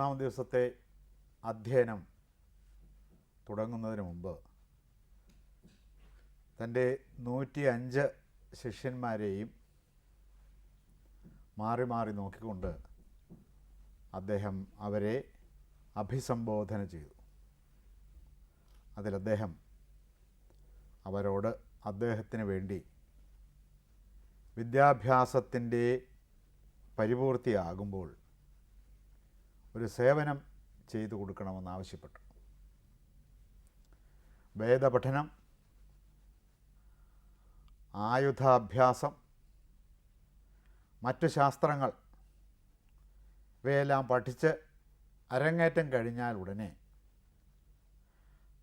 മൂന്നാം ദിവസത്തെ അധ്യയനം തുടങ്ങുന്നതിന് മുമ്പ് തന്റെ നൂറ്റി അഞ്ച് ശിഷ്യന്മാരെയും മാറി മാറി നോക്കിക്കൊണ്ട് അദ്ദേഹം അവരെ അഭിസംബോധന ചെയ്തു. അതിൽ അദ്ദേഹം അവരോട് അദ്ദേഹത്തിന് വേണ്ടി വിദ്യാഭ്യാസത്തിന്റെ പരിപൂർത്തിയാകുമ്പോൾ ഒരു സേവനം ചെയ്തു കൊടുക്കണമെന്ന് ആവശ്യപ്പെട്ടു. വേദപഠനം ആയുധാഭ്യാസം മറ്റു ശാസ്ത്രങ്ങൾ ഇവയെല്ലാം പഠിച്ച് അരങ്ങേറ്റം കഴിഞ്ഞാൽ ഉടനെ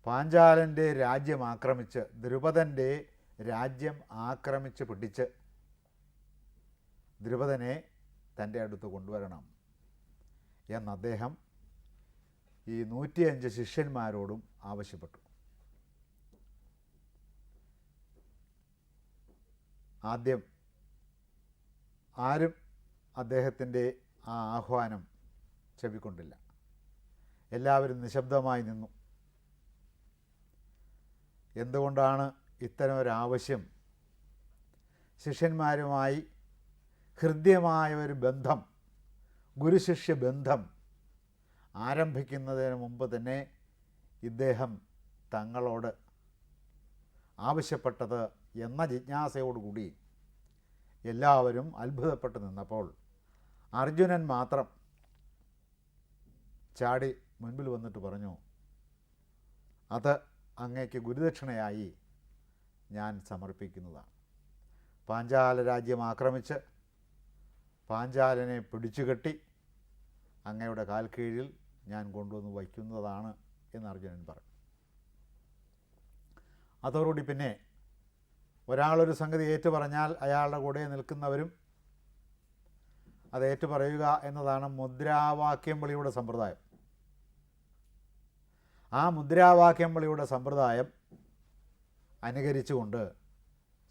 പാഞ്ചാലന്റെ രാജ്യം ആക്രമിച്ച് ദ്രുപദന്റെ രാജ്യം ആക്രമിച്ച് പിടിച്ച് ദ്രുപദനെ തന്റെ അടുത്ത് കൊണ്ടുവരണം. എന്ന് അദ്ദേഹം ഈ നൂറ്റിയഞ്ച് ശിഷ്യന്മാരോടും ആവശ്യപ്പെട്ടു. ആദ്യം ആരും അദ്ദേഹത്തിന്റെ ആ ആഹ്വാനം ചെവിക്കൊണ്ടില്ല. എല്ലാവരും നിശബ്ദമായി നിന്നു. എന്തുകൊണ്ടാണ് ഇത്തരം ഒരു ആവശ്യം ശിഷ്യന്മാരുമായി ഹൃദ്യമായ ഒരു ബന്ധം ഗുരുശിഷ്യ ബന്ധം ആരംഭിക്കുന്നതിന് മുമ്പ് തന്നെ ഇദ്ദേഹം തങ്ങളോട് ആവശ്യപ്പെട്ടത് എന്ന ജിജ്ഞാസയോടുകൂടി എല്ലാവരും അത്ഭുതപ്പെട്ടു നിന്നപ്പോൾ അർജുനൻ മാത്രം ചാടി മുൻപിൽ വന്നിട്ട് പറഞ്ഞു അത് അങ്ങേക്ക് ഗുരുദക്ഷിണയായി ഞാൻ സമർപ്പിക്കുന്നതാണ്. പാഞ്ചാല രാജ്യം ആക്രമിച്ച് പാഞ്ചാലനെ പിടിച്ചുകെട്ടി അങ്ങയുടെ കാൽ കീഴിൽ ഞാൻ കൊണ്ടുവന്ന് വയ്ക്കുന്നതാണ് എന്ന് അർജുനൻ പറഞ്ഞു. അതോടുകൂടി പിന്നെ ഒരാളൊരു സംഗതി ഏറ്റു പറഞ്ഞാൽ അയാളുടെ കൂടെ നിൽക്കുന്നവരും അത് ഏറ്റു പറയുക എന്നതാണ് മുദ്രാവാക്യം വിളിയുടെ സമ്പ്രദായം. ആ മുദ്രാവാക്യം വിളിയുടെ സമ്പ്രദായം അനുകരിച്ചുകൊണ്ട്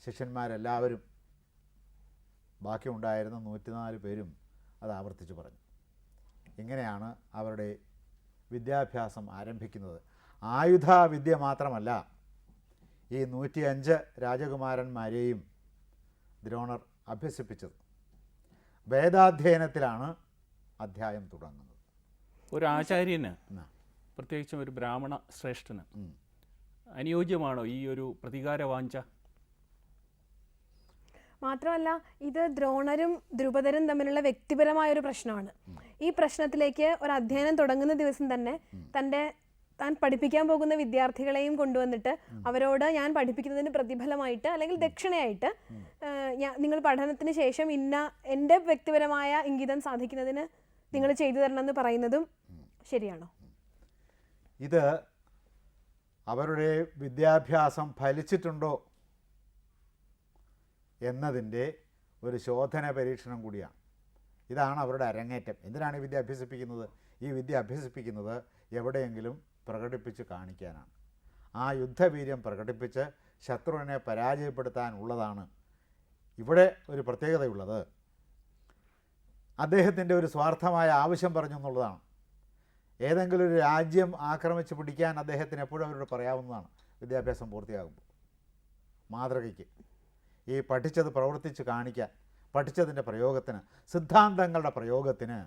ശിഷ്യന്മാരെല്ലാവരും ബാക്കിയുണ്ടായിരുന്ന നൂറ്റിനാല് പേരും അത് ആവർത്തിച്ച് പറഞ്ഞു. ഇങ്ങനെയാണ് അവരുടെ വിദ്യാഭ്യാസം ആരംഭിക്കുന്നത് ആയുധ വിദ്യ മാത്രമല്ല ഈ നൂറ്റിയഞ്ച് രാജകുമാരന്മാരെയും ദ്രോണർ അഭ്യസിപ്പിച്ചത് വേദാധ്യയനത്തിലാണ് അധ്യായം തുടങ്ങുന്നത് ഒരു ആചാര്യന് എന്നാ. പ്രത്യേകിച്ചും ഒരു ബ്രാഹ്മണ ശ്രേഷ്ഠന്. അനുയോജ്യമാണോ ഈ ഒരു പ്രതികാര വാഞ്ച മാത്രമല്ല ഇത് ദ്രോണരും ദ്രുപദരും തമ്മിലുള്ള വ്യക്തിപരമായ ഒരു പ്രശ്നമാണ്. ഈ പ്രശ്നത്തിലേക്ക് ഒരു അധ്യയനം തുടങ്ങുന്ന ദിവസം തന്നെ തന്റെ താൻ പഠിപ്പിക്കാൻ പോകുന്ന വിദ്യാർത്ഥികളെയും കൊണ്ടുവന്നിട്ട് അവരോട് ഞാൻ പഠിപ്പിക്കുന്നതിന് പ്രതിഫലമായിട്ട് അല്ലെങ്കിൽ ദക്ഷിണയായിട്ട് നിങ്ങൾ പഠനത്തിന് ശേഷം ഇന്ന എന്റെ വ്യക്തിപരമായ ഇംഗിതം സാധിക്കുന്നതിന് നിങ്ങൾ ചെയ്തു തരണം എന്ന് പറയുന്നതും ശരിയാണോ? ഇത് അവരുടെ വിദ്യാഭ്യാസം ഫലിച്ചിട്ടുണ്ടോ എന്നതിന്റെ ഒരു ശോധന പരീക്ഷണം കൂടിയാണ്. ഇതാണ് അവരുടെ അരങ്ങേറ്റം. എന്തിനാണ് ഈ വിദ്യ അഭ്യസിപ്പിക്കുന്നത്? ഈ വിദ്യ അഭ്യസിപ്പിക്കുന്നത് എവിടെയെങ്കിലും പ്രകടിപ്പിച്ച് കാണിക്കാനാണ്. ആ യുദ്ധവീര്യം പ്രകടിപ്പിച്ച് ശത്രുവിനെ പരാജയപ്പെടുത്താനുള്ളതാണ് ഇവിടെ ഒരു പ്രത്യേകതയുള്ളത്. അദ്ദേഹത്തിന്റെ ഒരു സ്വാർത്ഥമായ ആവശ്യം പറഞ്ഞു എന്നുള്ളതാണ്. ഏതെങ്കിലും ഒരു രാജ്യം ആക്രമിച്ച് പിടിക്കാൻ അദ്ദേഹത്തിന് എപ്പോഴും അവരോട് പറയാവുന്നതാണ് വിദ്യാഭ്യാസം പൂർത്തിയാകുമ്പോൾ. മാതൃകയ്ക്ക്. ഈ പഠിച്ചത് പ്രവർത്തിച്ച് കാണിക്കാൻ പഠിച്ചതിന്റെ പ്രയോഗത്തിന് സിദ്ധാന്തങ്ങളുടെ പ്രയോഗത്തിന്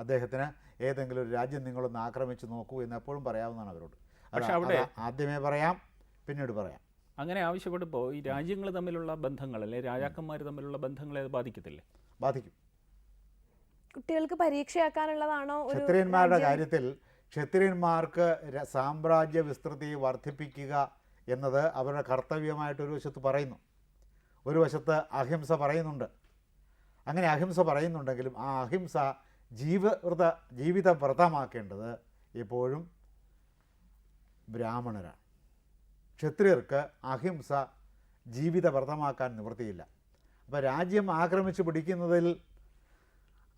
അദ്ദേഹത്തിന് ഏതെങ്കിലും ഒരു രാജ്യം നിങ്ങളൊന്ന് ആക്രമിച്ച് നോക്കൂ എന്ന് എപ്പോഴും പറയാവുന്നതാണ് അവരോട്. പക്ഷെ അവിടെ- ആദ്യമേ പറയാം പിന്നീട് പറയാം. അങ്ങനെ ആവശ്യപ്പെടുമ്പോൾ ഈ രാജ്യങ്ങൾ തമ്മിലുള്ള ബന്ധങ്ങൾ അല്ലെ രാജാക്കന്മാർ തമ്മിലുള്ള ബന്ധങ്ങളെ അത് ബാധിക്കത്തില്ലേ? ബാധിക്കും. കുട്ടികൾക്ക് പരീക്ഷയാക്കാനുള്ളതാണോ ഒരു ക്ഷത്രിയന്മാരുടെ കാര്യത്തിൽ ക്ഷത്രിയന്മാർക്ക് സാമ്രാജ്യ വിസ്തൃതി വർദ്ധിപ്പിക്കുക എന്നത് അവരുടെ കർത്തവ്യമായിട്ട് ഒരു വശത്ത് പറയുന്നു. ഒരു വശത്ത് അഹിംസ പറയുന്നുണ്ട്. അങ്ങനെ അഹിംസ പറയുന്നുണ്ടെങ്കിലും ആ അഹിംസ ജീവവ്രത ജീവിത വ്രതമാക്കേണ്ടത് എപ്പോഴും ബ്രാഹ്മണരാണ്. ക്ഷത്രിയർക്ക് അഹിംസ ജീവിത വ്രതമാക്കാൻ നിവൃത്തിയില്ല. അപ്പോൾ രാജ്യം ആക്രമിച്ചു പിടിക്കുന്നതിൽ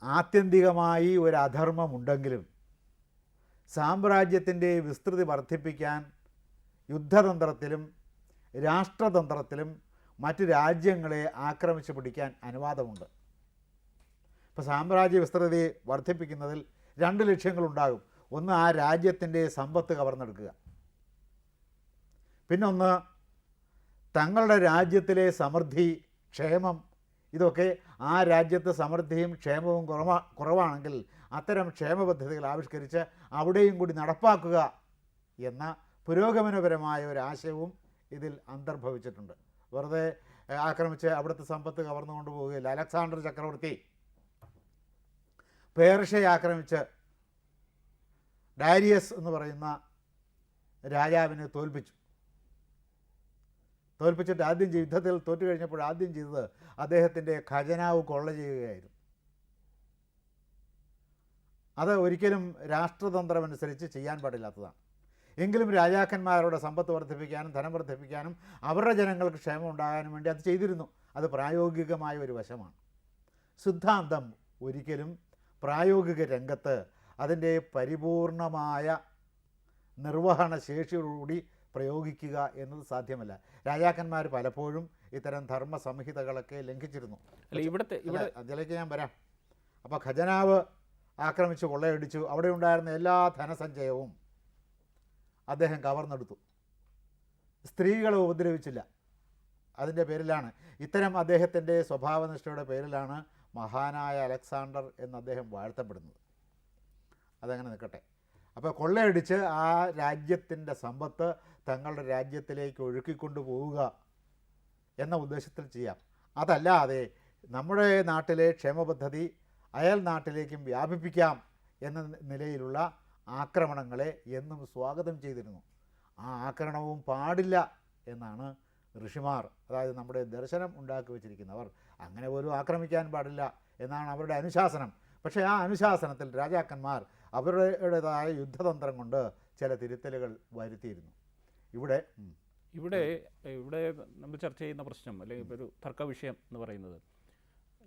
ആത്യന്തികമായി ഒരു അധർമ്മമുണ്ടെങ്കിലും സാമ്രാജ്യത്തിന്റെ വിസ്തൃതി വർദ്ധിപ്പിക്കാൻ യുദ്ധതന്ത്രത്തിലും രാഷ്ട്രതന്ത്രത്തിലും മറ്റ് രാജ്യങ്ങളെ ആക്രമിച്ച് പിടിക്കാൻ അനുവാദമുണ്ട്. ഇപ്പോൾ സാമ്രാജ്യ വിസ്തൃതി വർദ്ധിപ്പിക്കുന്നതിൽ രണ്ട് ലക്ഷ്യങ്ങളുണ്ടാകും. ഒന്ന് ആ രാജ്യത്തിന്റെ സമ്പത്ത് കവർന്നെടുക്കുക. പിന്നൊന്ന് തങ്ങളുടെ രാജ്യത്തിലെ സമൃദ്ധി ക്ഷേമം ഇതൊക്കെ ആ രാജ്യത്തെ സമൃദ്ധിയും ക്ഷേമവും കുറവാ കുറവാണെങ്കിൽ അത്തരം ക്ഷേമ പദ്ധതികൾ ആവിഷ്കരിച്ച് അവിടെയും കൂടി നടപ്പാക്കുക എന്ന പുരോഗമനപരമായ ഒരു ആശയവും ഇതിൽ അന്തർഭവിച്ചിട്ടുണ്ട്. വെറുതെ ആക്രമിച്ച് അവിടുത്തെ സമ്പത്ത് കവർന്നു പോവുകയില്ല. അലക്സാണ്ടർ ചക്രവർത്തി പേർഷ്യ ആക്രമിച്ച് ഡാരിയസ് എന്ന് പറയുന്ന രാജാവിനെ തോൽപ്പിച്ചു. തോൽപ്പിച്ചിട്ട് ആദ്യം യുദ്ധത്തിൽ തോറ്റു കഴിഞ്ഞപ്പോൾ ആദ്യം ചെയ്തത് അദ്ദേഹത്തിന്റെ ഖജനാവ് കൊള്ള ചെയ്യുകയായിരുന്നു. അത് ഒരിക്കലും രാഷ്ട്രതന്ത്രമനുസരിച്ച് ചെയ്യാൻ പാടില്ലാത്തതാണ്. എങ്കിലും രാജാക്കന്മാരുടെ സമ്പത്ത് വർദ്ധിപ്പിക്കാനും ധനം വർദ്ധിപ്പിക്കാനും അവരുടെ ജനങ്ങൾക്ക് ക്ഷേമം ഉണ്ടാകാനും വേണ്ടി അത് ചെയ്തിരുന്നു. അത് പ്രായോഗികമായ ഒരു വശമാണ്. സിദ്ധാന്തം ഒരിക്കലും പ്രായോഗിക രംഗത്ത് അതിന്റെ പരിപൂർണമായ നിർവഹണ ശേഷിയോടുകൂടി പ്രയോഗിക്കുക എന്നത് സാധ്യമല്ല. രാജാക്കന്മാർ പലപ്പോഴും ഇത്തരം ധർമ്മ സംഹിതകളൊക്കെ ലംഘിച്ചിരുന്നു ഇവിടുത്തെ ഇവിടെ അതിലേക്ക് ഞാൻ വരാം. അപ്പോൾ ഖജനാവ് ആക്രമിച്ച് കൊള്ളയടിച്ചു. അവിടെ ഉണ്ടായിരുന്ന എല്ലാ ധനസഞ്ചയവും അദ്ദേഹം കവർന്നെടുത്തു. സ്ത്രീകളെ ഉപദ്രവിച്ചില്ല. അതിന്റെ പേരിലാണ്. ഇത്തരം അദ്ദേഹത്തിന്റെ സ്വഭാവനിഷ്ഠയുടെ പേരിലാണ് മഹാനായ അലക്സാണ്ടർ എന്ന് അദ്ദേഹം വാഴ്ത്തപ്പെടുന്നത്. അതങ്ങനെ നിൽക്കട്ടെ. അപ്പോൾ കൊള്ളയടിച്ച് ആ രാജ്യത്തിന്റെ സമ്പത്ത് തങ്ങളുടെ രാജ്യത്തിലേക്ക് ഒഴുക്കിക്കൊണ്ടു പോവുക എന്ന ഉദ്ദേശത്തിൽ ചെയ്യാം. അതല്ലാതെ നമ്മുടെ നാട്ടിലെ ക്ഷേമ പദ്ധതി അയൽ നാട്ടിലേക്കും വ്യാപിപ്പിക്കാം എന്ന നിലയിലുള്ള ആക്രമണങ്ങളെ എന്നും സ്വാഗതം ചെയ്തിരുന്നു. ആ ആക്രമണവും പാടില്ല എന്നാണ് ഋഷിമാർ അതായത് നമ്മുടെ ദർശനം ഉണ്ടാക്കി വച്ചിരിക്കുന്നവർ അങ്ങനെ പോലും ആക്രമിക്കാൻ പാടില്ല എന്നാണ് അവരുടെ അനുശാസനം. പക്ഷേ ആ അനുശാസനത്തിൽ രാജാക്കന്മാർ അവരുടേതായ യുദ്ധതന്ത്രം കൊണ്ട് ചില തിരുത്തലുകൾ വരുത്തിയിരുന്നു. ഇവിടെ ഇവിടെ ഇവിടെ നമ്മൾ ചർച്ച ചെയ്യുന്ന പ്രശ്നം അല്ലെങ്കിൽ ഒരു തർക്ക വിഷയം എന്ന് പറയുന്നത്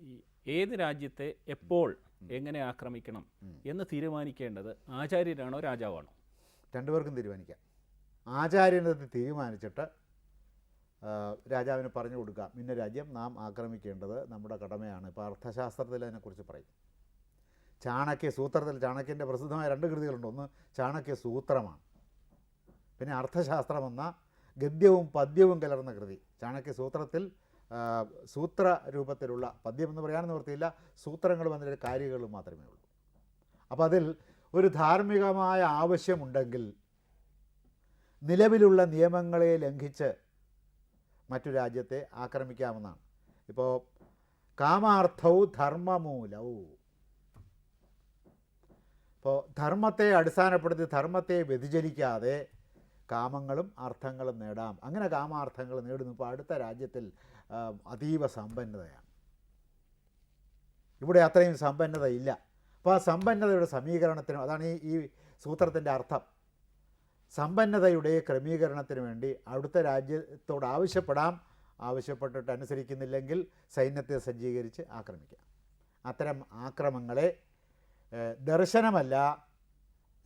ഈ ഏത് രാജ്യത്തെ എപ്പോൾ എങ്ങനെ ആക്രമിക്കണം എന്ന് തീരുമാനിക്കേണ്ടത് ആചാര്യരാണോ രാജാവാണോ? രണ്ടുപേർക്കും തീരുമാനിക്കാം. ആചാര്യനത് തീരുമാനിച്ചിട്ട് രാജാവിന് പറഞ്ഞു കൊടുക്കാം. ഇന്ന രാജ്യം നാം ആക്രമിക്കേണ്ടത് നമ്മുടെ കടമയാണ്. ഇപ്പോൾ അർത്ഥശാസ്ത്രത്തിൽ അതിനെക്കുറിച്ച് പറയും. ചാണക്യ സൂത്രത്തിൽ ചാണക്യന്റെ പ്രസിദ്ധമായ രണ്ട് കൃതികളുണ്ട്. ഒന്ന് ചാണക്യ സൂത്രമാണ്. പിന്നെ അർത്ഥശാസ്ത്രമെന്ന ഗദ്യവും പദ്യവും കലർന്ന കൃതി. ചാണക്യ സൂത്രത്തിൽ സൂത്ര രൂപത്തിലുള്ള പദ്യം എന്ന് പറയാൻ നിവൃത്തിയില്ല. സൂത്രങ്ങൾ വന്നിട്ട് കാര്യങ്ങൾ മാത്രമേ ഉള്ളൂ. അപ്പോൾ അതിൽ ഒരു ധാർമ്മികമായ ആവശ്യമുണ്ടെങ്കിൽ നിലവിലുള്ള നിയമങ്ങളെ ലംഘിച്ച് മറ്റു രാജ്യത്തെ ആക്രമിക്കാമെന്നാണ്. ഇപ്പോൾ കാമാർത്ഥവും ധർമ്മമൂലവും ഇപ്പോൾ ധർമ്മത്തെ അടിസ്ഥാനപ്പെടുത്തി ധർമ്മത്തെ വ്യതിചലിക്കാതെ കാമങ്ങളും അർത്ഥങ്ങളും നേടാം. അങ്ങനെ കാമാർത്ഥങ്ങൾ നേടുന്നു ഇപ്പോൾ അടുത്ത രാജ്യത്തിൽ അതീവ സമ്പന്നതയാണ്. ഇവിടെ അത്രയും സമ്പന്നത ഇല്ല. അപ്പോൾ ആ സമ്പന്നതയുടെ സമീകരണത്തിനും അതാണ് ഈ ഈ സൂത്രത്തിന്റെ അർത്ഥം. സമ്പന്നതയുടെ ക്രമീകരണത്തിന് വേണ്ടി അടുത്ത രാജ്യത്തോട് ആവശ്യപ്പെടാം ആവശ്യപ്പെട്ടിട്ട് അനുസരിക്കുന്നില്ലെങ്കിൽ സൈന്യത്തെ സജ്ജീകരിച്ച് ആക്രമിക്കാം. അത്തരം ആക്രമങ്ങളെ ദർശനമല്ല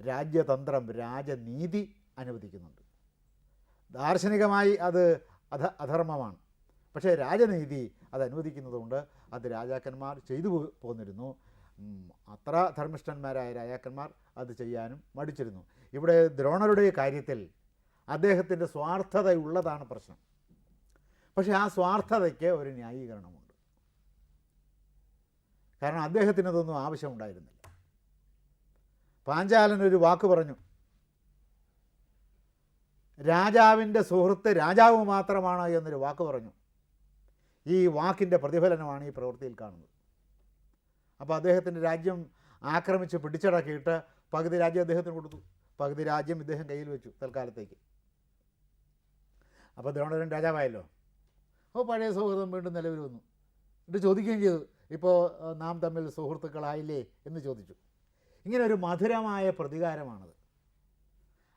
രാജ്യതന്ത്രം രാജനീതി അനുവദിക്കുന്നുണ്ട്. ദാർശനികമായി അത് അധ അധർമ്മമാണ്. പക്ഷേ രാജനീതി അത് അനുവദിക്കുന്നതുകൊണ്ട് അത് രാജാക്കന്മാർ ചെയ്തു പോന്നിരുന്നു. അത്ര ധർമ്മിഷ്ഠന്മാരായ രാജാക്കന്മാർ അത് ചെയ്യാനും മടിച്ചിരുന്നു. ഇവിടെ ദ്രോണരുടെ കാര്യത്തിൽ അദ്ദേഹത്തിന്റെ സ്വാർത്ഥതയുള്ളതാണ് പ്രശ്നം. പക്ഷേ ആ സ്വാർത്ഥതയ്ക്ക് ഒരു ന്യായീകരണമുണ്ട്. കാരണം അദ്ദേഹത്തിന് അതൊന്നും ആവശ്യമുണ്ടായിരുന്നില്ല. പാഞ്ചാലൻ ഒരു വാക്ക് പറഞ്ഞു. രാജാവിന്റെ സുഹൃത്ത് രാജാവ് മാത്രമാണ് എന്നൊരു വാക്ക് പറഞ്ഞു. ഈ വാക്കിന്റെ പ്രതിഫലനമാണ് ഈ പ്രവൃത്തിയിൽ കാണുന്നത്. അപ്പോൾ അദ്ദേഹത്തിന്റെ രാജ്യം ആക്രമിച്ച് പിടിച്ചടക്കിയിട്ട് പകുതി രാജ്യം അദ്ദേഹത്തിന് കൊടുത്തു. പകുതി രാജ്യം ഇദ്ദേഹം കയ്യിൽ വെച്ചു തൽക്കാലത്തേക്ക്. അപ്പോൾ ദ്രോണരൻ രാജാവായല്ലോ. അപ്പോൾ പഴയ സൗഹൃദം വീണ്ടും നിലവിൽ വന്നു. എന്നിട്ട് ചോദിക്കുകയും ചെയ്തു ഇപ്പോൾ നാം തമ്മിൽ സുഹൃത്തുക്കളായില്ലേ? എന്ന് ചോദിച്ചു. ഇങ്ങനെ ഒരു മധുരമായ പ്രതികാരമാണത്.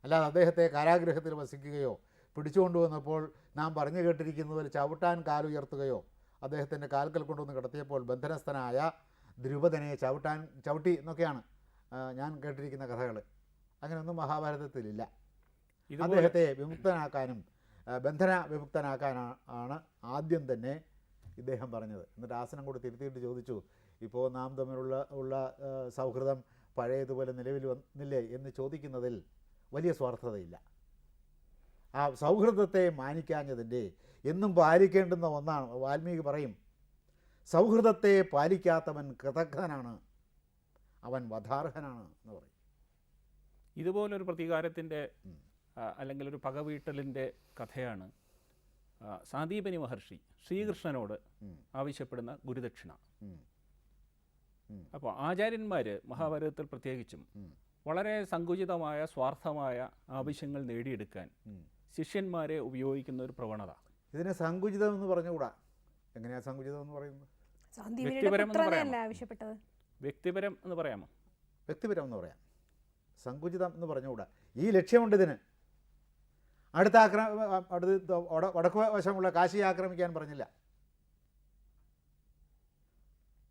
അല്ലാതെ അദ്ദേഹത്തെ കാരാഗ്രഹത്തിൽ വസിക്കുകയോ പിടിച്ചുകൊണ്ടുവന്നപ്പോൾ നാം പറഞ്ഞു കേട്ടിരിക്കുന്നത് പോലെ ചവിട്ടാൻ കാലുയർത്തുകയോ അദ്ദേഹത്തിന്റെ കാൽക്കൽ കൊണ്ടുവന്ന് കിടത്തിയപ്പോൾ ബന്ധനസ്ഥനായ ധ്രുപദനെ ചവിട്ടാൻ ചവിട്ടി എന്നൊക്കെയാണ് ഞാൻ കേട്ടിരിക്കുന്ന കഥകൾ. അങ്ങനെയൊന്നും മഹാഭാരതത്തിലില്ല. അദ്ദേഹത്തെ വിമുക്തനാക്കാനും ബന്ധന വിമുക്തനാക്കാനാണ് ആദ്യം തന്നെ ഇദ്ദേഹം പറഞ്ഞത്. എന്നിട്ട് ആസനം കൂടി തിരുത്തിയിട്ട് ചോദിച്ചു ഇപ്പോൾ നാം തമ്മിലുള്ള ഉള്ള സൗഹൃദം പഴയതുപോലെ നിലവിൽ വന്നില്ലേ എന്ന് ചോദിക്കുന്നതിൽ വലിയ സ്വാർത്ഥതയില്ല. ആ സൗഹൃദത്തെ മാനിക്കാഞ്ഞതിന്റെ എന്നും പാലിക്കേണ്ടുന്ന ഒന്നാണ്. വാൽമീകി പറയും സൗഹൃദത്തെ പാലിക്കാത്തവൻ കൃതജ്ഞനാണ് അവൻ വധാർഹനാണ് എന്ന് പറയും. ഇതുപോലൊരു പ്രതികാരത്തിന്റെ അല്ലെങ്കിൽ ഒരു പകവീട്ടലിന്റെ കഥയാണ് സാദീപനി മഹർഷി ശ്രീകൃഷ്ണനോട്. ആവശ്യപ്പെടുന്ന ഗുരുദക്ഷിണ. അപ്പോൾ ആചാര്യന്മാർ മഹാഭാരതത്തിൽ പ്രത്യേകിച്ചും വളരെ സങ്കുചിതമായ സ്വാർത്ഥമായ ആവശ്യങ്ങൾ നേടിയെടുക്കാൻ. ശിഷ്യന്മാരെ ഉപയോഗിക്കുന്ന ഒരു പ്രവണത. ഇതിനെ സങ്കുചിതം എന്ന് പറഞ്ഞുകൂടാ? എങ്ങനെയാ സങ്കുചിതം എന്ന് പറയുന്നത്? വ്യക്തിപരം എന്ന് പറയാമോ? ആവശ്യപ്പെട്ടത്. വ്യക്തിപരം എന്ന് പറയാമോ? വ്യക്തിപരം എന്ന് പറയാം. സങ്കുചിതം എന്ന് പറഞ്ഞുകൂടാ? ഈ ലക്ഷ്യമുണ്ട് ഇതിന്. അടുത്ത ആക്രമ അടുത്ത് വട- വടക്ക് വശമുള്ള കാശി ആക്രമിക്കാൻ പറഞ്ഞില്ല.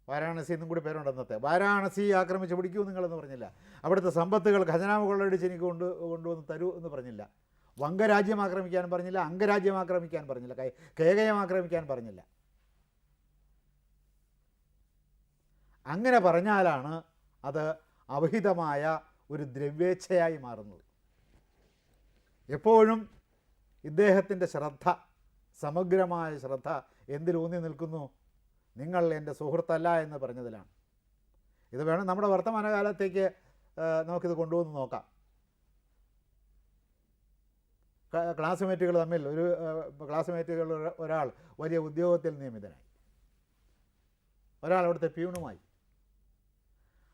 വാരാണസി എന്നും കൂടി പേരുണ്ട് അന്നത്തെ വാരാണസി ആക്രമിച്ച് പിടിക്കൂ നിങ്ങളെന്ന് പറഞ്ഞില്ല. അവിടുത്തെ സമ്പത്തുകൾ ഖജനാവ് കൊള്ളടിച്ച് എനിക്ക് കൊണ്ട് കൊണ്ടുവന്ന് തരൂ എന്ന് പറഞ്ഞില്ല. വംഗരാജ്യം ആക്രമിക്കാൻ പറഞ്ഞില്ല അംഗരാജ്യം ആക്രമിക്കാൻ പറഞ്ഞില്ല കേകയം ആക്രമിക്കാൻ പറഞ്ഞില്ല. അങ്ങനെ പറഞ്ഞാലാണ് അത് അവിഹിതമായ ഒരു ദ്രവ്യേച്ഛയായി മാറുന്നത്. എപ്പോഴും ഇദ്ദേഹത്തിന്റെ ശ്രദ്ധ സമഗ്രമായ ശ്രദ്ധ എന്തിലൂന്നി നിൽക്കുന്നു? നിങ്ങൾ എന്റെ സുഹൃത്തല്ല എന്ന് പറഞ്ഞതിലാണ്. ഇത് വേണം നമ്മുടെ വർത്തമാനകാലത്തേക്ക് നമുക്കിത് കൊണ്ടുവന്ന് നോക്കാം. ക്ലാസ്മേറ്റുകൾ തമ്മിൽ ഒരു ക്ലാസ്മേറ്റുകൾ ഒരാൾ വലിയ ഉദ്യോഗത്തിൽ നിയമിതനായി. ഒരാൾ അവിടുത്തെ പ്യൂണുമായി.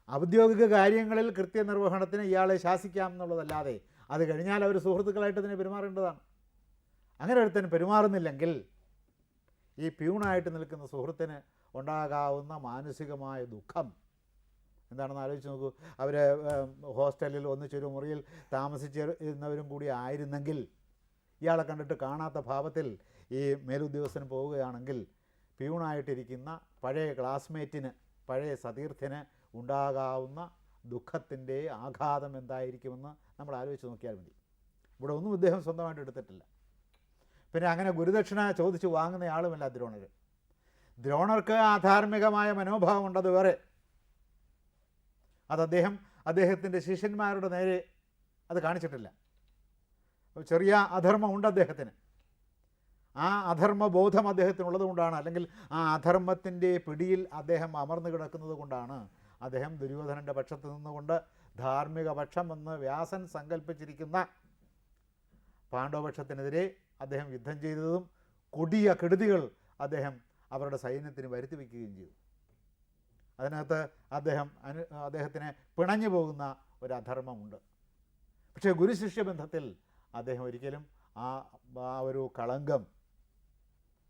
ഔദ്യോഗിക കാര്യങ്ങളിൽ കൃത്യനിർവഹണത്തിന് ഇയാളെ ശാസിക്കാം എന്നുള്ളതല്ലാതെ അത് കഴിഞ്ഞാൽ അവർ സുഹൃത്തുക്കളായിട്ട് തന്നെ പെരുമാറേണ്ടതാണ്. അങ്ങനെ ഒരുത്തൻ പെരുമാറുന്നില്ലെങ്കിൽ ഈ പ്യൂണായിട്ട് നിൽക്കുന്ന സുഹൃത്തിന് ഉണ്ടാകാവുന്ന മാനസികമായ ദുഃഖം എന്താണെന്ന് ആലോചിച്ച് നോക്കൂ. അവർ ഹോസ്റ്റലിൽ ഒന്നിച്ചൊരു മുറിയിൽ താമസിച്ചിരുന്നവരും കൂടി ആയിരുന്നെങ്കിൽ ഇയാളെ കണ്ടിട്ട് കാണാത്ത ഭാവത്തിൽ ഈ മേലുദ്യോഗസ്ഥന് പോവുകയാണെങ്കിൽ പ്യൂണായിട്ടിരിക്കുന്ന പഴയ ക്ലാസ്മേറ്റിന് പഴയ സതീർത്ഥ്യന് ഉണ്ടാകാവുന്ന ദുഃഖത്തിന്റെ ആഘാതം എന്തായിരിക്കുമെന്ന് നമ്മൾ ആലോചിച്ച് നോക്കിയാൽ മതി. ഇവിടെ ഒന്നും ഇദ്ദേഹം സ്വന്തമായിട്ട് എടുത്തിട്ടില്ല. പിന്നെ അങ്ങനെ ഗുരുദക്ഷിണ ചോദിച്ച് വാങ്ങുന്ന ആളുമല്ല ദ്രോണർ ദ്രോണർക്ക് ആധാർമികമായ മനോഭാവം ഉണ്ടത് വേറെ. അത് അദ്ദേഹം അദ്ദേഹത്തിന്റെ ശിഷ്യന്മാരുടെ നേരെ അത് കാണിച്ചിട്ടില്ല. ചെറിയ അധർമ്മമുണ്ട് അദ്ദേഹത്തിന്. ആ അധർമ്മ ബോധം അദ്ദേഹത്തിനുള്ളത് കൊണ്ടാണ്. അല്ലെങ്കിൽ ആ അധർമ്മത്തിന്റെ പിടിയിൽ അദ്ദേഹം അമർന്നു കിടക്കുന്നത് കൊണ്ടാണ് അദ്ദേഹം ദുര്യോധനന്റെ പക്ഷത്ത് നിന്നുകൊണ്ട് ധാർമ്മിക പക്ഷം എന്ന് വ്യാസൻ സങ്കല്പിച്ചിരിക്കുന്ന പാണ്ഡവപക്ഷത്തിനെതിരെ അദ്ദേഹം യുദ്ധം ചെയ്തതും കൊടിയ കെടുതികൾ അദ്ദേഹം അവരുടെ സൈന്യത്തിന് വരുത്തി വയ്ക്കുകയും ചെയ്തു. അതിനകത്ത് അദ്ദേഹം അനു അദ്ദേഹത്തിന് പിണഞ്ഞു പോകുന്ന ഒരു അധർമ്മമുണ്ട്. പക്ഷേ ഗുരുശിഷ്യ ബന്ധത്തിൽ അദ്ദേഹം ഒരിക്കലും ആ ആ ഒരു കളങ്കം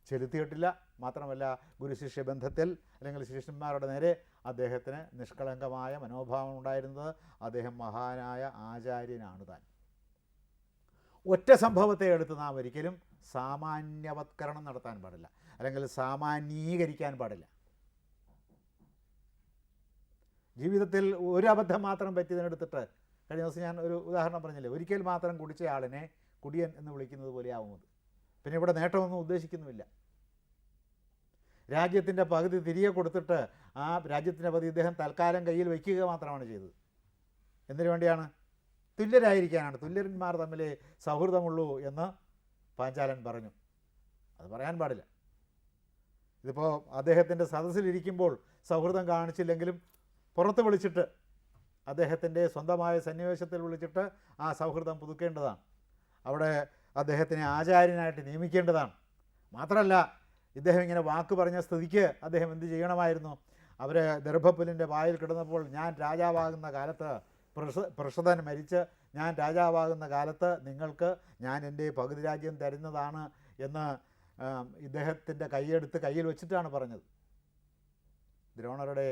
ചെലുത്തിയിട്ടില്ല. മാത്രമല്ല ഗുരുശിഷ്യ ബന്ധത്തിൽ അല്ലെങ്കിൽ ശിഷ്യന്മാരുടെ നേരെ അദ്ദേഹത്തിന് നിഷ്കളങ്കമായ മനോഭാവം ഉണ്ടായിരുന്നത് അദ്ദേഹം മഹാനായ ആചാര്യനാണ് താൻ. ഒറ്റ സംഭവത്തെ എടുത്ത് നാം ഒരിക്കലും സാമാന്യവത്കരണം നടത്താൻ പാടില്ല. അല്ലെങ്കിൽ സാമാന്യീകരിക്കാൻ പാടില്ല. ജീവിതത്തിൽ ഒരു അബദ്ധം മാത്രം പറ്റിയതിനെടുത്തിട്ട് കഴിഞ്ഞ ദിവസം ഞാൻ ഒരു ഉദാഹരണം പറഞ്ഞില്ലേ? ഒരിക്കൽ മാത്രം കുടിച്ച ആളിനെ കുടിയൻ എന്ന് വിളിക്കുന്നത് പോലെയാവും പിന്നെ ഇവിടെ നേട്ടമൊന്നും ഉദ്ദേശിക്കുന്നുമില്ല. രാജ്യത്തിന്റെ പകുതി തിരികെ കൊടുത്തിട്ട് ആ രാജ്യത്തിന്റെ പകുതി ഇദ്ദേഹം തൽക്കാലം കയ്യിൽ വയ്ക്കുക മാത്രമാണ് ചെയ്തത്. എന്തിനു വേണ്ടിയാണ്? തുല്യരായിരിക്കാനാണ്. തുല്യന്മാർ തമ്മിൽ സൗഹൃദമുള്ളൂ എന്ന് പാഞ്ചാലൻ പറഞ്ഞു. അത് പറയാൻ പാടില്ല. ഇതിപ്പോൾ അദ്ദേഹത്തിന്റെ സദസ്സിലിരിക്കുമ്പോൾ സൗഹൃദം കാണിച്ചില്ലെങ്കിലും പുറത്ത് വിളിച്ചിട്ട് അദ്ദേഹത്തിന്റെ സ്വന്തമായ സന്നിവേശത്തിൽ വിളിച്ചിട്ട് ആ സൗഹൃദം പുതുക്കേണ്ടതാണ്. അവിടെ അദ്ദേഹത്തിനെ ആചാര്യനായിട്ട് നിയമിക്കേണ്ടതാണ്. മാത്രമല്ല ഇദ്ദേഹം ഇങ്ങനെ വാക്ക് പറഞ്ഞ സ്ഥിതിക്ക് അദ്ദേഹം എന്ത് ചെയ്യണമായിരുന്നു? അവർ ദർഭപ്പുലിന്റെ വായിൽ കിടന്നപ്പോൾ ഞാൻ രാജാവാകുന്ന കാലത്ത് പ്രഷ പ്രഷതൻ മരിച്ച് ഞാൻ രാജാവാകുന്ന കാലത്ത് നിങ്ങൾക്ക് ഞാൻ എന്റെ പകുതി രാജ്യം തരുന്നതാണ് എന്ന് ഇദ്ദേഹത്തിന്റെ കൈയെടുത്ത് കയ്യിൽ വെച്ചിട്ടാണ് പറഞ്ഞത്. ദ്രോണറുടെ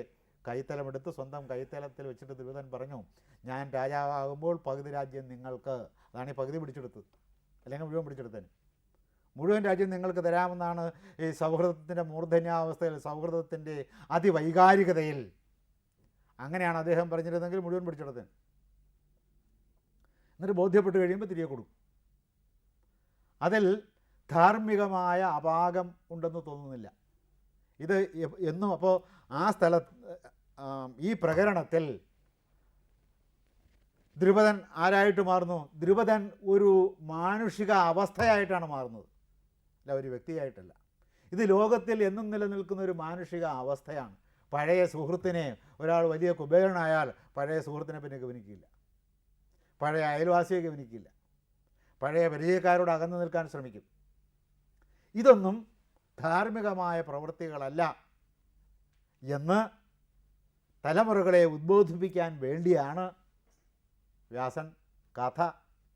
കൈത്തലമെടുത്ത് സ്വന്തം കൈത്തലത്തിൽ വെച്ചിട്ട് ദുരിതൻ പറഞ്ഞു ഞാൻ രാജാവാകുമ്പോൾ പകുതി രാജ്യം നിങ്ങൾക്ക് അതാണ് ഈ പകുതി പിടിച്ചെടുത്തത് അല്ലെങ്കിൽ മുഴുവൻ പിടിച്ചെടുത്തതിന്. മുഴുവൻ രാജ്യം നിങ്ങൾക്ക് തരാമെന്നാണ് ഈ സൗഹൃദത്തിന്റെ മൂർധന്യാവസ്ഥയിൽ സൗഹൃദത്തിന്റെ അതിവൈകാരികതയിൽ. അങ്ങനെയാണ് അദ്ദേഹം പറഞ്ഞിരുന്നെങ്കിൽ മുഴുവൻ പിടിച്ചെടുത്തേന് എന്നിട്ട് ബോധ്യപ്പെട്ട് കഴിയുമ്പോൾ തിരികെ കൊടുക്കും. അതിൽ ധാർമ്മികമായ അപാകം ഉണ്ടെന്ന് തോന്നുന്നില്ല. ഇത് എന്നും അപ്പോൾ ആ സ്ഥല ഈ പ്രകരണത്തിൽ ദ്രുപദൻ ആരായിട്ട് മാറുന്നു? ദ്രുപദൻ ഒരു മാനുഷിക അവസ്ഥയായിട്ടാണ് മാറുന്നത്. അല്ല ഒരു വ്യക്തിയായിട്ടല്ല. ഇത് ലോകത്തിൽ എന്നും നിലനിൽക്കുന്ന ഒരു മാനുഷിക അവസ്ഥയാണ്. പഴയ സുഹൃത്തിനെ ഒരാൾ വലിയ കുബേരനായാൽ പഴയ സുഹൃത്തിനെ പിന്നെ ഗവനിക്കില്ല. പഴയ അയൽവാസിയെ ഗവനിക്കില്ല. പഴയ പരിചയക്കാരോട് അകന്നു നിൽക്കാൻ ശ്രമിക്കും. ഇതൊന്നും ധാർമ്മികമായ പ്രവൃത്തികളല്ല എന്ന് തലമുറകളെ ഉദ്ബോധിപ്പിക്കാൻ വേണ്ടിയാണ് വ്യാസൻ കഥ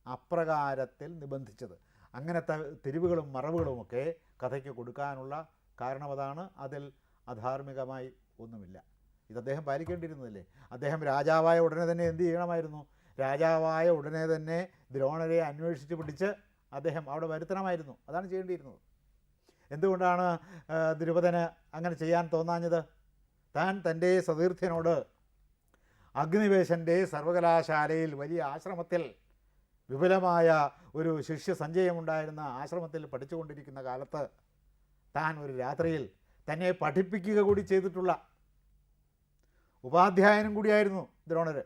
അപ്രകാരത്തിൽ നിബന്ധിച്ചത്. അങ്ങനത്തെ തിരിവുകളും മറവുകളുമൊക്കെ കഥയ്ക്ക് കൊടുക്കാനുള്ള കാരണം അതാണ്. അതിൽ അധാർമികമായി ഒന്നുമില്ല. ഇത് അദ്ദേഹം പാലിക്കേണ്ടിയിരുന്നതല്ലേ? അദ്ദേഹം രാജാവായ ഉടനെ തന്നെ എന്ത് ചെയ്യണമായിരുന്നു? രാജാവായ ഉടനെ തന്നെ ദ്രോണരെ അന്വേഷിച്ച് പിടിച്ച് അദ്ദേഹം അവിടെ വരുത്തണമായിരുന്നു. അതാണ് ചെയ്യേണ്ടിയിരുന്നത്. എന്തുകൊണ്ടാണ് ദ്രുപദന് അങ്ങനെ ചെയ്യാൻ തോന്നാഞ്ഞത്? താൻ തന്റെ സതീർത്ഥ്യനോട് അഗ്നിവേശന്റെ സർവകലാശാലയിൽ വലിയ ആശ്രമത്തിൽ വിപുലമായ ഒരു ശിഷ്യ സഞ്ചയമുണ്ടായിരുന്ന ആശ്രമത്തിൽ പഠിച്ചുകൊണ്ടിരിക്കുന്ന കാലത്ത് താൻ ഒരു രാത്രിയിൽ തന്നെ പഠിപ്പിക്കുക കൂടി ചെയ്തിട്ടുള്ള ഉപാധ്യായനും കൂടിയായിരുന്നു ദ്രോണർ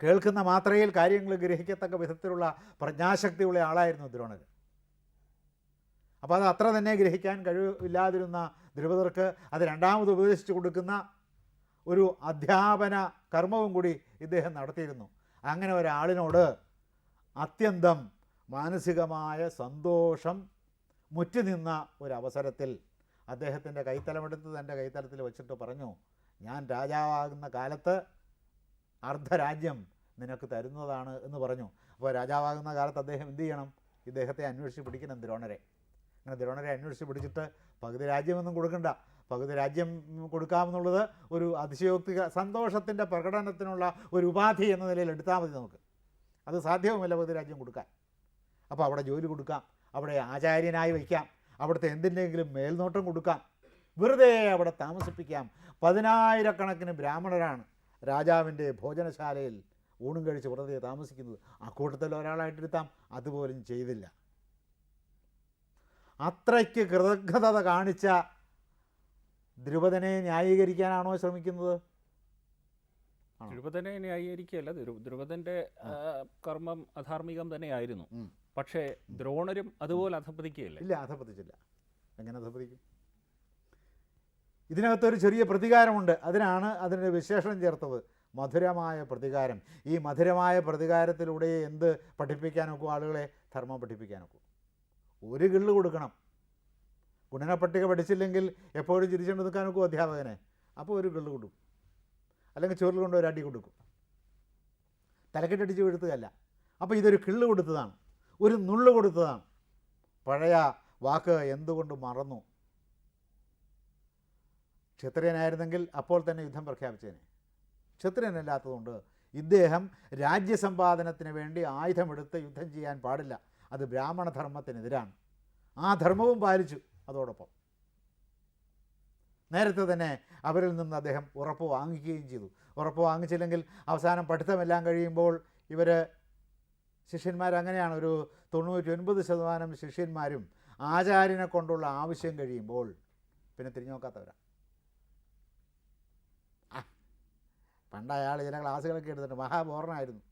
കേൾക്കുന്ന മാത്രയിൽ കാര്യങ്ങൾ ഗ്രഹിക്കത്തക്ക വിധത്തിലുള്ള പ്രജ്ഞാശക്തിയുള്ള ആളായിരുന്നു ദ്രോണര്. അപ്പോൾ അത് അത്ര തന്നെ ഗ്രഹിക്കാൻ കഴിവില്ലാതിരുന്ന ദ്രുപദർക്ക് അത് രണ്ടാമത് ഉപദേശിച്ചു കൊടുക്കുന്ന ഒരു അധ്യാപന കർമ്മവും കൂടി ഇദ്ദേഹം നടത്തിയിരുന്നു. അങ്ങനെ ഒരാളിനോട് അത്യന്തം മാനസികമായ സന്തോഷം മുറ്റുനിന്ന ഒരവസരത്തിൽ അദ്ദേഹത്തിന്റെ കൈത്തലമെടുത്ത് തന്റെ കൈത്തലത്തിൽ വെച്ചിട്ട് പറഞ്ഞു ഞാൻ രാജാവാകുന്ന കാലത്ത് അർദ്ധരാജ്യം നിനക്ക് തരുന്നതാണ് എന്ന് പറഞ്ഞു. അപ്പോൾ രാജാവാകുന്ന കാലത്ത് അദ്ദേഹം എന്ത് ചെയ്യണം? ഇദ്ദേഹത്തെ അന്വേഷിച്ച് പിടിക്കണം ദ്രോണരെ. അങ്ങനെ ദ്രോണരെ അന്വേഷിച്ച് പിടിച്ചിട്ട് പകുതി രാജ്യമൊന്നും കൊടുക്കണ്ട. പകുതി രാജ്യം കൊടുക്കാമെന്നുള്ളത് ഒരു അതിശയോക്തി സന്തോഷത്തിന്റെ പ്രകടനത്തിനുള്ള ഒരു ഉപാധി എന്ന നിലയിൽ എടുത്താൽ മതി നമുക്ക്. അത് സാധ്യവുമല്ല പകുതി രാജ്യം കൊടുക്കാൻ. അപ്പോൾ അവിടെ ജോലി കൊടുക്കാം അവിടെ ആചാര്യനായി വയ്ക്കാം അവിടുത്തെ എന്തിന്റെങ്കിലും മേൽനോട്ടം കൊടുക്കാം വെറുതെ അവിടെ താമസിപ്പിക്കാം. പതിനായിരക്കണക്കിന് ബ്രാഹ്മണരാണ് രാജാവിന്റെ ഭോജനശാലയിൽ ഊണും കഴിച്ച് വെറുതെ താമസിക്കുന്നത്. ആ കൂട്ടത്തിൽ ഒരാളായിട്ടിരുത്താം അതുപോലും ചെയ്തില്ല. അത്രയ്ക്ക് കൃതജ്ഞത കാണിച്ച ദ്രുപദനെ ന്യായീകരിക്കാനാണോ ശ്രമിക്കുന്നത്? ദ്രുപദനെ ന്യായീകരിക്കുകയല്ല ദ്രു- ദ്രുപദന്റെ കർമ്മം അധാർമികം തന്നെയായിരുന്നു. പക്ഷേ ദ്രോണരും അതുപോലെ അധപതിക്കുകയല്ല? ഇല്ല അധപതിച്ചില്ല. എങ്ങനെ അധപ്പതിക്കും ഇതിനകത്തൊരു ചെറിയ പ്രതികാരമുണ്ട്. അതിനാണ് അതിന്റെ വിശേഷണം ചേർത്തത്. മധുരമായ പ്രതികാരം. ഈ മധുരമായ പ്രതികാരത്തിലൂടെ എന്ത് പഠിപ്പിക്കാനൊക്കെ ആളുകളെ ധർമ്മം പഠിപ്പിക്കാനൊക്കെ. ഒരു കിള്ളു കൊടുക്കണം. ഗുണനപ്പട്ടിക പഠിച്ചില്ലെങ്കിൽ എപ്പോഴും ചിരിച്ചുകൊണ്ട് നോക്കും അധ്യാപകനെ. അപ്പോൾ ഒരു കിള്ളു കൊടുക്കും. അല്ലെങ്കിൽ ചോറിൽ കൊണ്ട് ഒരു അടി കൊടുക്കും. തലക്കെട്ടടിച്ച് വീഴ്ത്തുകയല്ല. അപ്പോൾ ഇതൊരു കിള്ളു കൊടുത്തതാണ്. ഒരു നുള്ളു കൊടുത്തതാണ്. പഴയ വാക്ക് എന്തുകൊണ്ട് മറന്നു? ക്ഷത്രിയനായിരുന്നെങ്കിൽ അപ്പോൾ തന്നെ യുദ്ധം പ്രഖ്യാപിച്ചേനെ. ക്ഷത്രിയനല്ലാത്തതുകൊണ്ട് ഇദ്ദേഹം രാജ്യസമ്പാദനത്തിന് വേണ്ടി ആയുധമെടുത്ത് യുദ്ധം ചെയ്യാൻ പാടില്ല. അത് ബ്രാഹ്മണ ധർമ്മത്തിനെതിരാണ് ആ ധർമ്മവും പാലിച്ചു അതോടൊപ്പം. നേരത്തെ തന്നെ അവരിൽ നിന്ന് അദ്ദേഹം ഉറപ്പ് വാങ്ങിക്കുകയും ചെയ്തു. ഉറപ്പ് വാങ്ങിച്ചില്ലെങ്കിൽ അവസാനം പഠിത്തമെല്ലാം കഴിയുമ്പോൾ ഇവർ ശിഷ്യന്മാർ അങ്ങനെയാണ് ഒരു തൊണ്ണൂറ്റി ഒൻപത് ശതമാനം ശിഷ്യന്മാരും ആചാര്യനെ കൊണ്ടുള്ള ആവശ്യം കഴിയുമ്പോൾ പിന്നെ തിരിഞ്ഞു നോക്കാത്തവരാ പണ്ട് അയാൾ ചില ക്ലാസ്സുകളൊക്കെ എടുത്തിട്ട് മഹാബോർണായിരുന്നു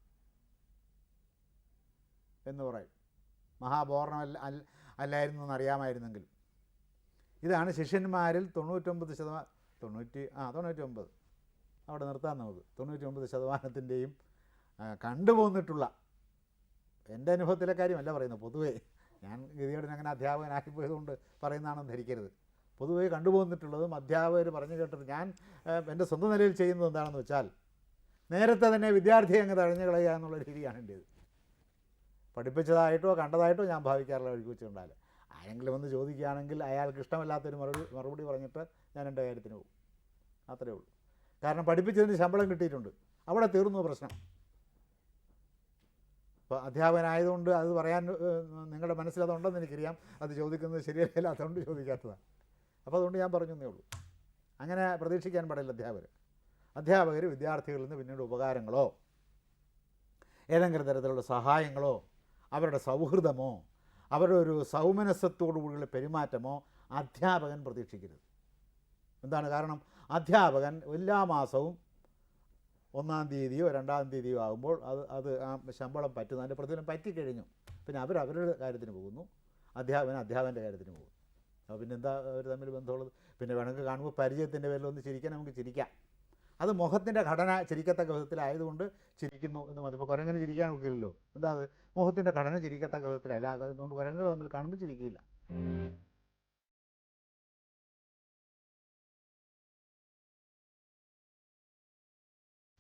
എന്ന് പറയും. അല്ല- അല്ലായിരുന്നു എന്നറിയാമായിരുന്നെങ്കിൽ ഇതാണ് ശിഷ്യന്മാരിൽ തൊണ്ണൂറ്റൊമ്പത് ശതമാനം തൊണ്ണൂറ്റി ആ തൊണ്ണൂറ്റൊമ്പത്. അവിടെ നിർത്താൻ നമുക്ക്. തൊണ്ണൂറ്റൊമ്പത് ശതമാനത്തിന്റെയും കണ്ടുപോന്നിട്ടുള്ള. എന്റെ അനുഭവത്തിലെ കാര്യമല്ല പറയുന്നത്. പൊതുവേ ഞാൻ ഗതിയോടെ അങ്ങനെ അധ്യാപകനായിപ്പോയതുകൊണ്ട് പറയുന്നതാണെന്ന് ധരിക്കരുത്. പൊതുവേ കണ്ടുപോന്നിട്ടുള്ളതും അധ്യാപകർ പറഞ്ഞു കേട്ടത് ഞാൻ എന്റെ സ്വന്തം നിലയിൽ ചെയ്യുന്നത് എന്താണെന്ന് വെച്ചാൽ നേരത്തെ തന്നെ വിദ്യാർത്ഥിയെ അങ്ങ് തഴഞ്ഞു കളയുക എന്നുള്ള രീതിയാണ് എന്റേത്. പഠിപ്പിച്ചതായിട്ടോ കണ്ടതായിട്ടോ ഞാൻ ഭാവിക്കാറില്ല ഒഴുക്കി വെച്ചുകൊണ്ടാൽ ആരെങ്കിലും ഒന്ന് ചോദിക്കുകയാണെങ്കിൽ അയാൾക്ക് ഇഷ്ടമല്ലാത്തൊരു മറുപടി മറുപടി പറഞ്ഞിട്ട് ഞാൻ എന്റെ കാര്യത്തിന് പോകും. അത്രയേ ഉള്ളൂ. കാരണം പഠിപ്പിച്ചതിന് ശമ്പളം കിട്ടിയിട്ടുണ്ട്. അവിടെ തീർന്നു പ്രശ്നം. ഇപ്പോൾ അധ്യാപകനായതുകൊണ്ട് അത് പറയാൻ നിങ്ങളുടെ മനസ്സിൽ അതുണ്ടെന്ന് എനിക്കറിയാം. അത് ചോദിക്കുന്നത് ശരിയല്ല അതുകൊണ്ട് ചോദിക്കാത്തതാണ്. അപ്പോൾ അതുകൊണ്ട് ഞാൻ പറഞ്ഞതേ ഉള്ളൂ. അങ്ങനെ പ്രതീക്ഷിക്കാൻ പാടില്ല അധ്യാപകർ അധ്യാപകർ വിദ്യാർത്ഥികളിൽ നിന്ന് പിന്നീട് ഉപകാരങ്ങളോ ഏതെങ്കിലും തരത്തിലുള്ള സഹായങ്ങളോ അവരുടെ സൗഹൃദമോ അവരുടെ ഒരു സൗമനസ്സത്തോടുകൂടിയുള്ള പെരുമാറ്റമോ അധ്യാപകൻ പ്രതീക്ഷിക്കരുത്. എന്താണ് കാരണം? അധ്യാപകൻ എല്ലാ മാസവും ഒന്നാം തീയതിയോ രണ്ടാം തീയതിയോ ആകുമ്പോൾ അത് അത് ആ ശമ്പളം പറ്റുന്നു അതിന്റെ പ്രതിഫലം പറ്റിക്കഴിഞ്ഞു. പിന്നെ അവർ അവരുടെ കാര്യത്തിന് പോകുന്നു. അധ്യാപകൻ അധ്യാപകന്റെ കാര്യത്തിന് പോകുന്നു. അപ്പോൾ പിന്നെ എന്താ അവർ തമ്മിൽ ബന്ധമുള്ളത്? പിന്നെ വേണമെങ്കിൽ കാണുമ്പോൾ പരിചയത്തിന്റെ പേരിൽ ഒന്ന് ചിരിക്കാൻ നമുക്ക് ചിരിക്കാം. അത് മുഖത്തിന്റെ ഘടന ചിരിക്കത്തക്ക വിധത്തിലായതുകൊണ്ട് ചിരിക്കുന്നു എന്ന് മതി. ഇപ്പോൾ കുരങ്ങനെ ചിരിക്കാൻ നോക്കില്ലല്ലോ എന്താ അത്? മുഖത്തിന്റെ ഘടന ചിരിക്കത്തക്ക വിധത്തിലല്ല അതുകൊണ്ട് കുരങ്ങൾ തമ്മിൽ കാണുമ്പോൾ ചിരിക്കില്ല.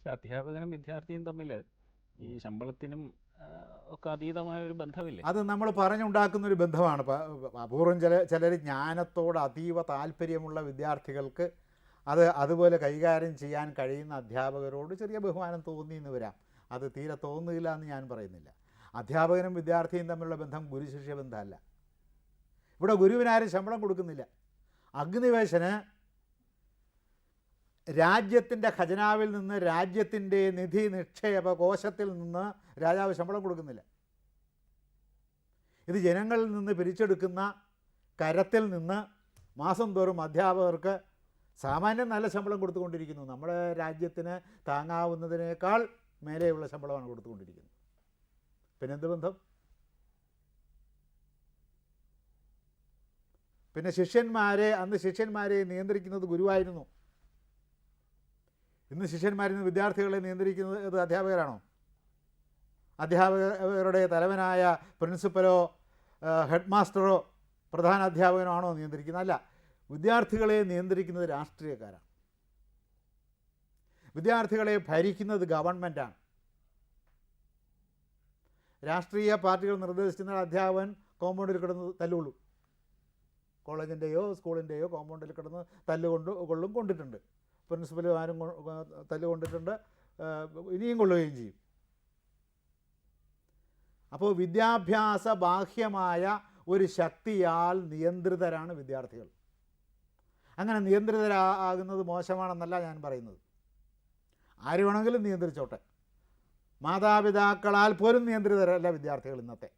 അധ്യാപകനും വിദ്യാർത്ഥിയും തമ്മിൽ ഈ ശമ്പളത്തിനും ഒക്കെ അതീതമായ ഒരു ബന്ധമില്ലേ? അത് നമ്മൾ പറഞ്ഞുണ്ടാക്കുന്ന ഒരു ബന്ധമാണ് അപൂർവം ചില ചിലർ ജ്ഞാനത്തോട് അതീവ താല്പര്യമുള്ള വിദ്യാർത്ഥികൾക്ക് അത് അതുപോലെ കൈകാര്യം ചെയ്യാൻ കഴിയുന്ന അധ്യാപകരോട് ചെറിയ ബഹുമാനം തോന്നി എന്ന് വരാം. അത് തീരെ തോന്നുന്നില്ല എന്ന് ഞാൻ പറയുന്നില്ല. അധ്യാപകനും വിദ്യാർത്ഥിയും തമ്മിലുള്ള ബന്ധം ഗുരുശിഷ്യ ബന്ധമല്ല. ഇവിടെ ഗുരുവിനാരും ശമ്പളം കൊടുക്കുന്നില്ല. അഗ്നിവേശന് രാജ്യത്തിന്റെ ഖജനാവിൽ നിന്ന് രാജ്യത്തിന്റെ നിധി നിക്ഷേപ കോശത്തിൽ നിന്ന് രാജാവ് ശമ്പളം കൊടുക്കുന്നില്ല. ഇത് ജനങ്ങളിൽ നിന്ന് പിരിച്ചെടുക്കുന്ന കരത്തിൽ നിന്ന് മാസം തോറും അധ്യാപകർക്ക് സാമാന്യം നല്ല ശമ്പളം കൊടുത്തുകൊണ്ടിരിക്കുന്നു. നമ്മുടെ രാജ്യത്തിന് താങ്ങാവുന്നതിനേക്കാൾ മേലെയുള്ള ശമ്പളമാണ് കൊടുത്തുകൊണ്ടിരിക്കുന്നത്. പിന്നെന്ത് ബന്ധം? പിന്നെ ശിഷ്യന്മാരെ അന്ന് ശിഷ്യന്മാരെ നിയന്ത്രിക്കുന്നത് ഗുരുവായിരുന്നു. ഇന്ന് ശിഷ്യന്മാരിൽ വിദ്യാർത്ഥികളെ നിയന്ത്രിക്കുന്നത് അധ്യാപകരാണോ? അധ്യാപകരുടെ തലവനായ പ്രിൻസിപ്പലോ ഹെഡ് മാസ്റ്ററോ പ്രധാന അധ്യാപകനോ ആണോ നിയന്ത്രിക്കുന്നത്? അല്ല. വിദ്യാർത്ഥികളെ നിയന്ത്രിക്കുന്നത് രാഷ്ട്രീയക്കാരാണ്. വിദ്യാർത്ഥികളെ ഭരിക്കുന്നത് ഗവൺമെന്റാണ് രാഷ്ട്രീയ പാർട്ടികൾ നിർദ്ദേശിക്കുന്ന അധ്യാപകൻ കോമ്പൗണ്ടിൽ കിടന്ന് തല്ലുകൊള്ളും. കോളേജിന്റെയോ സ്കൂളിന്റെയോ കോമ്പൗണ്ടിൽ കിടന്ന് തല്ലുകൊണ്ട് കൊള്ളും കൊണ്ടിട്ടുണ്ട്. പ്രിൻസിപ്പലുമാരും തല്ല് കൊണ്ടിട്ടുണ്ട് ആ, ഇനിയും കൊള്ളുകയും ചെയ്യും. അപ്പോൾ വിദ്യാഭ്യാസ ബാഹ്യമായ ഒരു ശക്തിയാൽ നിയന്ത്രിതരാണ് വിദ്യാർത്ഥികൾ. അങ്ങനെ നിയന്ത്രിതരാകുന്നത് മോശമാണെന്നല്ല ഞാൻ പറയുന്നത്. ആര് വേണമെങ്കിലും നിയന്ത്രിച്ചോട്ടെ. മാതാപിതാക്കളാൽ പോലും നിയന്ത്രിതരല്ല വിദ്യാർത്ഥികൾ ഇന്നത്തെ.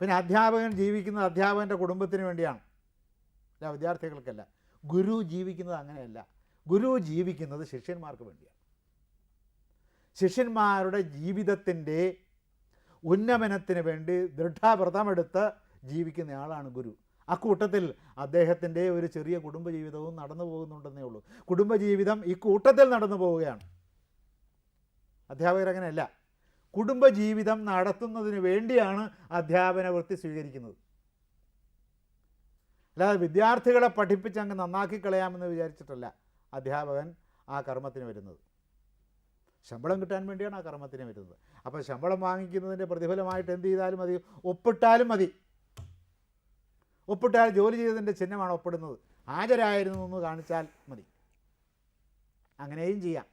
പിന്നെ അധ്യാപകൻ ജീവിക്കുന്നത് അധ്യാപകന്റെ കുടുംബത്തിന് വേണ്ടിയാണ്. അല്ല വിദ്യാർത്ഥികൾക്കല്ല. ഗുരു ജീവിക്കുന്നത് അങ്ങനെയല്ല. ഗുരു ജീവിക്കുന്നത് ശിഷ്യന്മാർക്ക് വേണ്ടിയാണ്. ശിഷ്യന്മാരുടെ ജീവിതത്തിന്റെ ഉന്നമനത്തിന് വേണ്ടി ദൃഢവ്രതമെടുത്ത് ജീവിക്കുന്നയാളാണ് ഗുരു. അക്കൂട്ടത്തിൽ അദ്ദേഹത്തിന്റെ ഒരു ചെറിയ കുടുംബജീവിതവും നടന്നു പോകുന്നുണ്ടെന്നേ ഉള്ളൂ. കുടുംബജീവിതം ഈ കൂട്ടത്തിൽ നടന്നു പോവുകയാണ്. അധ്യാപകർ അങ്ങനെയല്ല. കുടുംബജീവിതം നടത്തുന്നതിന് വേണ്ടിയാണ് അധ്യാപന വൃത്തി സ്വീകരിക്കുന്നത്. അല്ലാതെ വിദ്യാർത്ഥികളെ പഠിപ്പിച്ച് അങ്ങ് നന്നാക്കി കളയാമെന്ന് വിചാരിച്ചിട്ടല്ല അധ്യാപകൻ ആ കർമ്മത്തിന് വരുന്നത്. ശമ്പളം കിട്ടാൻ വേണ്ടിയാണ് ആ കർമ്മത്തിന് വരുന്നത്. അപ്പോൾ ശമ്പളം വാങ്ങിക്കുന്നതിന്റെ പ്രതിഫലമായിട്ട് എന്ത് ചെയ്താലും മതി. ഒപ്പിട്ടാലും മതി. ഒപ്പിട്ടാൽ ജോലി ചെയ്തതിന്റെ ചിഹ്നമാണ് ഒപ്പിടുന്നത്. ഹാജരായിരുന്നു എന്ന് കാണിച്ചാൽ മതി. അങ്ങനെയും ചെയ്യാം.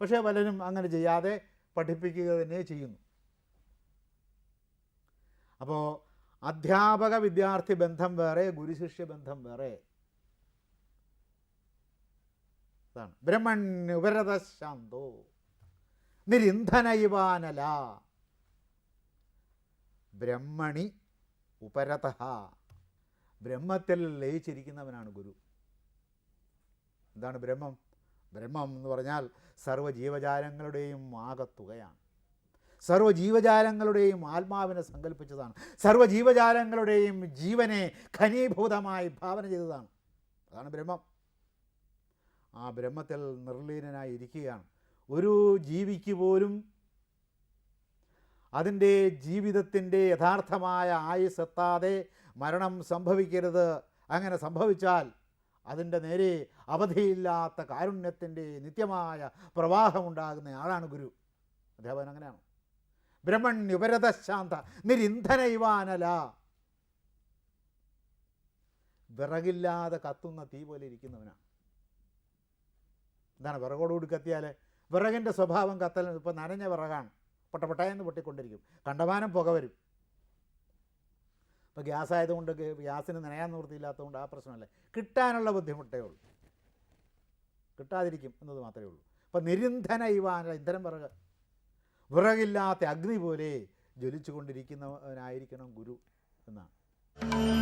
പക്ഷേ പലരും അങ്ങനെ ചെയ്യാതെ പഠിപ്പിക്കുക തന്നെ ചെയ്യുന്നു. അപ്പോൾ അധ്യാപക വിദ്യാർത്ഥി ബന്ധം വേറെ ഗുരുശിഷ്യ ബന്ധം വേറെ. അതാണ് ബ്രഹ്മണ്യുപരത ശാന്തോ നിരിന്ധനയിവാനല ബ്രഹ്മണി ഉപരത. ബ്രഹ്മത്തിൽ ലയിച്ചിരിക്കുന്നവനാണ് ഗുരു. എന്താണ് ബ്രഹ്മം? ബ്രഹ്മം എന്ന് പറഞ്ഞാൽ സർവ ജീവജാലങ്ങളുടെയും ആകത്തുകയാണ്. സർവ ജീവജാലങ്ങളുടെയും ആത്മാവിനെ സങ്കല്പിച്ചതാണ്. സർവ ജീവജാലങ്ങളുടെയും ജീവനെ ഖനീഭൂതമായി ഭാവന ചെയ്തതാണ്. അതാണ് ബ്രഹ്മം. ആ ബ്രഹ്മത്തിൽ നിർലീനനായി ഇരിക്കുകയാണ്. ഒരു ജീവിക്ക് പോലും അതിന്റെ ജീവിതത്തിന്റെ യഥാർത്ഥമായ ആയുസ് എത്താതെ മരണം സംഭവിക്കരുത്. അങ്ങനെ സംഭവിച്ചാൽ അതിന്റെ നേരെ അവധിയില്ലാത്ത കാരുണ്യത്തിന്റെ നിത്യമായ പ്രവാഹമുണ്ടാകുന്ന ആളാണ് ഗുരു. അധ്യാപകൻ അങ്ങനെയാണ്. ബ്രഹ്മണ്യുപരത ശാന്ത നിരിന്ധന ഇവാനല വിറകില്ലാതെ കത്തുന്ന തീ പോലെ ഇരിക്കുന്നവനാണ് എന്താണ് വിറകോടുകൂടി കത്തിയാൽ വിറകിന്റെ സ്വഭാവം കത്തൽ ഇപ്പോൾ നനഞ്ഞ വിറകാണ്. പൊട്ടപ്പൊട്ടയെന്ന് പൊട്ടിക്കൊണ്ടിരിക്കും. കണ്ടമാനം പുക വരും. ഇപ്പോൾ ഗ്യാസ് ആയതുകൊണ്ട് ഗ്യാസിന് നനയാൻ നിവൃത്തിയില്ലാത്തതുകൊണ്ട് ആ പ്രശ്നമല്ല? കിട്ടാനുള്ള ബുദ്ധിമുട്ടേ ഉള്ളൂ. കിട്ടാതിരിക്കും എന്നത് മാത്രമേ ഉള്ളൂ. അപ്പം നിരന്ധന ഇവാന ഇന്ധനം വിറക് വിറകില്ലാത്ത അഗ്നി പോലെ ജ്വലിച്ചു കൊണ്ടിരിക്കുന്നവനായിരിക്കണം ഗുരു എന്നാണ്.